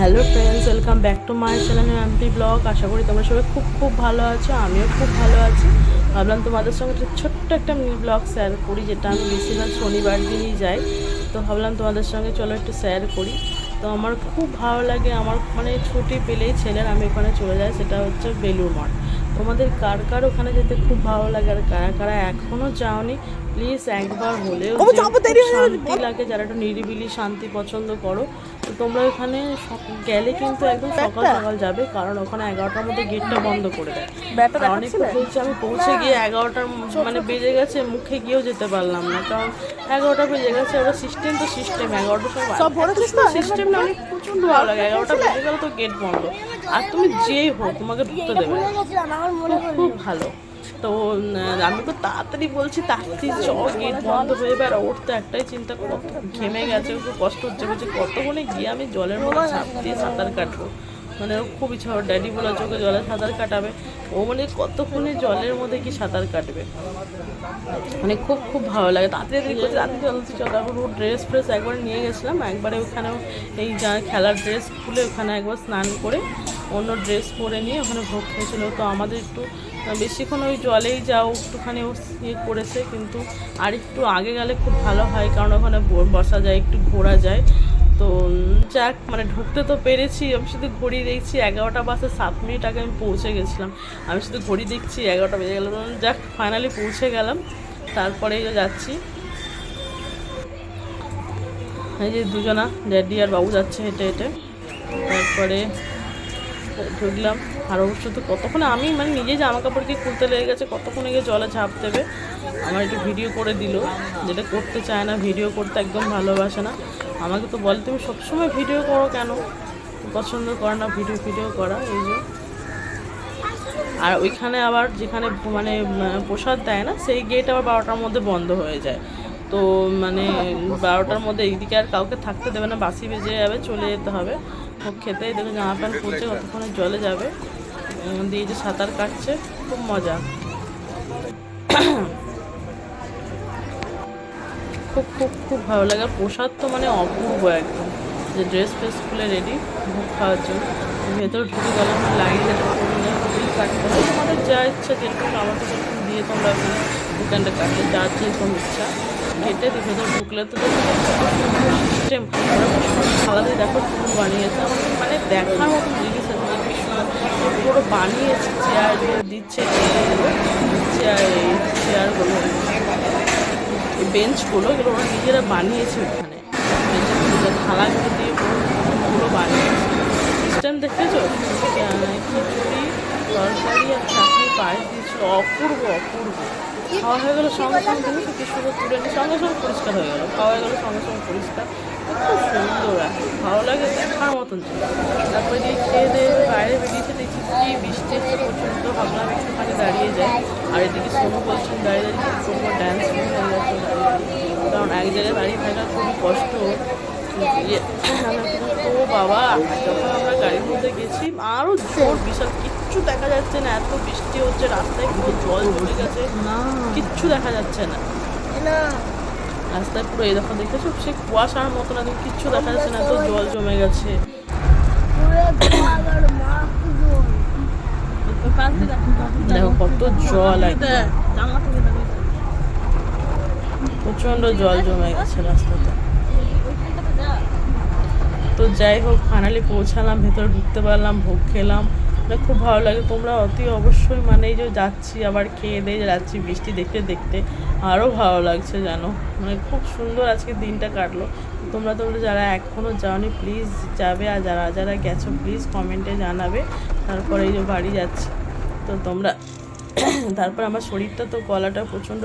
Hello friends, welcome back to my channel MP vlog. আশা করি তোমরা সবাই খুব খুব ভালো আছো, আমিও খুব ভালো আছি। ভাবলাম তোমাদের সঙ্গে একটা ছোট্ট একটা মিনি ব্লগ শেয়ার করি, যেটা আমি বেশিরভাগ শনিবার দিনই যাই। তো ভাবলাম তোমাদের সঙ্গে চলো একটু শেয়ার করি। তো আমার খুব ভালো লাগে, আমার মানে ছুটি পেলেই ছেলের আমি ওখানে চলে যাই, সেটা হচ্ছে বেলুর মঠ। তোমাদের কার কার ওখানে যেতে খুব ভালো লাগে আর কারা কারা এখনও যাওনি প্লিজ একবার হলেও। শান্তি লাগে যারা একটু নিরিবিলি শান্তি পছন্দ করো। তো তোমরা ওখানে গেলে কিন্তু একদম সকাল সকাল যাবে কারণ ওখানে এগারোটার মধ্যে গেটটা বন্ধ করে দেয়। অনেক বলছে আমি পৌঁছে গিয়ে এগারোটার মানে বেজে গেছে মুখে গিয়েও যেতে পারলাম না। কারণ এগারোটা বেজে গেছে ওরা সিস্টেম তো সিস্টেম এগারোটার সময় সব সিস্টেম না? অনেক প্রচণ্ড ভালো লাগে। এগারোটা বেজে গেলে তো গেট বন্ধ। আর তুমি যেই হোক তোমাকে ঢুকতে দেবে। খুব ভালো। তো আমি তো তাড়াতাড়ি বলছি, তাড়াতাড়ি চ গেট বন্ধ হয়ে এবার ওর তো একটাই চিন্তা কত ঘেমে গেছে খুব কষ্ট হচ্ছে, বলছে, কতক্ষণে গিয়ে আমি জলের মধ্যে ঝাঁপ দিয়ে সাঁতার কাটবো? মানে ও খুব ইচ্ছা, ওর ড্যাডি বলে চোখে জলে সাঁতার কাটাবে। ও মানে কতক্ষণে জলের মধ্যে কি সাঁতার কাটবে? মানে খুব খুব ভালো লাগে। তাড়াতাড়ি করছে তাড়াতাড়ি চল তারপর ও ড্রেস ফ্রেস একবার নিয়ে গেছিলাম, একবারে ওখানে এই যা খেলার ড্রেস খুলে ওখানে একবার স্নান করে অন্য ড্রেস পরে নিয়ে ওখানে ভোগ খেয়েছিল। তো আমাদের একটু বেশিক্ষণ ওই জলেই যাও, একটুখানি ইয়ে করেছে, কিন্তু আর একটু আগে গেলে খুব ভালো হয়, কারণ ওখানে বসা যায়, একটু ঘোরা যায়। তো যাক মানে ঢুকতে তো পেরেছি, আমি শুধু ঘড়ি দেখছি, এগারোটা বাসে সাত মিনিট আগে আমি পৌঁছে গেছিলাম। আমি শুধু ঘড়ি দেখছি, এগারোটা বেজে গেল। যাক ফাইনালি পৌঁছে গেলাম, তারপরে যাচ্ছি। এই যে দুজনা, ড্যাডি আর বাবু যাচ্ছে হেঁটে হেঁটে। তারপরে ঢুকলাম। আর অবশ্য তো কতক্ষণে আমি মানে নিজে জামা কাপড়কে খুলতে লেগে গেছে, কতক্ষণে গিয়ে জলে ঝাঁপ দেবে, আমার একটু ভিডিও করে দিল, যেটা করতে চায় না, ভিডিও করতে একদম ভালোবাসে না। আমাকে তো বলে, তুমি সবসময় ভিডিও করো কেন? পছন্দ করে না, ভিডিও ভিডিও করা, এই যে। আর ওইখানে আবার যেখানে মানে প্রসাদ দেয় না, সেই গেট আবার বারোটার মধ্যে বন্ধ হয়ে যায়। তো মানে বারোটার মধ্যে এইদিকে আর কাউকে থাকতে দেবে না, বাসি বেজে যাবে, চলে যেতে হবে। ভোগ খেতে দেখো জামা প্যান্ট পরছে কতক্ষণে জলে যাবে। দিয়ে যে সাঁতার কাটছে, খুব মজা। খুব খুব খুব ভালো লাগে। প্রসাদ তো মানে অপূর্ব একদম। যে ড্রেস ফ্রেস খুলে রেডি ভোগ খাওয়ার জন্য। ভেতরে ঢুকে গেলাম, লাইনে খুবই কাটতে যা ইচ্ছা যেরকম যখন দিয়ে তোমরা দোকানটা কাটলে যার যেরকম ইচ্ছা। দিয়ে ভেতরে ঢুকলে তো সিস্টেম আলাদা দেখো ফুল বানিয়েছে। মানে দেখার মতো জিনিস আছে মানে। পুরো বানিয়েছে, চেয়ার দিচ্ছে, চেয়ার চেয়ারগুলো বেঞ্চগুলো এগুলো ওরা নিজেরা বানিয়েছে ওখানে। বেঞ্চের থালাগুলো দিয়ে পুরো বানিয়েছে। সিস্টেম দেখেছ? অপূর্ব অপূর্ব। খাওয়া হয়ে গেলো, সঙ্গে সঙ্গে তুমি তো কিছু তুলে নিয়ে সঙ্গে সঙ্গে পরিষ্কার হয়ে গেলো। খাওয়া হয়ে গেলো, সঙ্গে সঙ্গে পরিষ্কার। খুব সুন্দর ভালো লাগে, দেখার মতন ছিল। তারপরে দিয়ে খেয়ে দিয়ে বাইরে বেরিয়েছে দেখছি কি বৃষ্টি হচ্ছে, প্রচণ্ড ভাবলাম একটুখানি দাঁড়িয়ে যায়। আর এদিকে সোনু বলছেন, দাঁড়িয়ে দাঁড়িয়ে করব ড্যান্স দাঁড়িয়ে। কারণ এক জায়গায় দাঁড়িয়ে থাকা খুবই কষ্ট। ও বাবা যখন আমরা গাড়ির মধ্যে গেছি আরও জোর বিশাল কিচ্ছু দেখা যাচ্ছে না এত বৃষ্টি হচ্ছে রাস্তায় পুরো জল জমে গেছে কিচ্ছু দেখা যাচ্ছে না রাস্তায় পুরো এই দেখো দেখেছ সে কুয়াশার মতো না কিচ্ছু দেখা যাচ্ছে না এত জল জমে গেছে দেখো কত জল প্রচণ্ড জল জমে গেছে রাস্তাতে। তো যাই হোক ফাইনালি পৌঁছালাম, ভেতরে ঢুকতে পারলাম, ভোগ খেলাম। মানে খুব ভালো লাগে। তোমরা অতি অবশ্যই মানে এই যে যাচ্ছি, আবার খেয়ে দিয়ে যাচ্ছি বৃষ্টি দেখতে দেখতে আরও ভালো লাগছে জানো। মানে খুব সুন্দর আজকে দিনটা কাটলো। তোমরা তোমরা যারা এখনও যাওনি প্লিজ যাবে। আর যারা যারা গেছো প্লিজ কমেন্টে জানাবে। তারপরে এই যে বাড়ি যাচ্ছি। তো তোমরা, তারপর আমার শরীরটা তো গলাটা প্রচণ্ড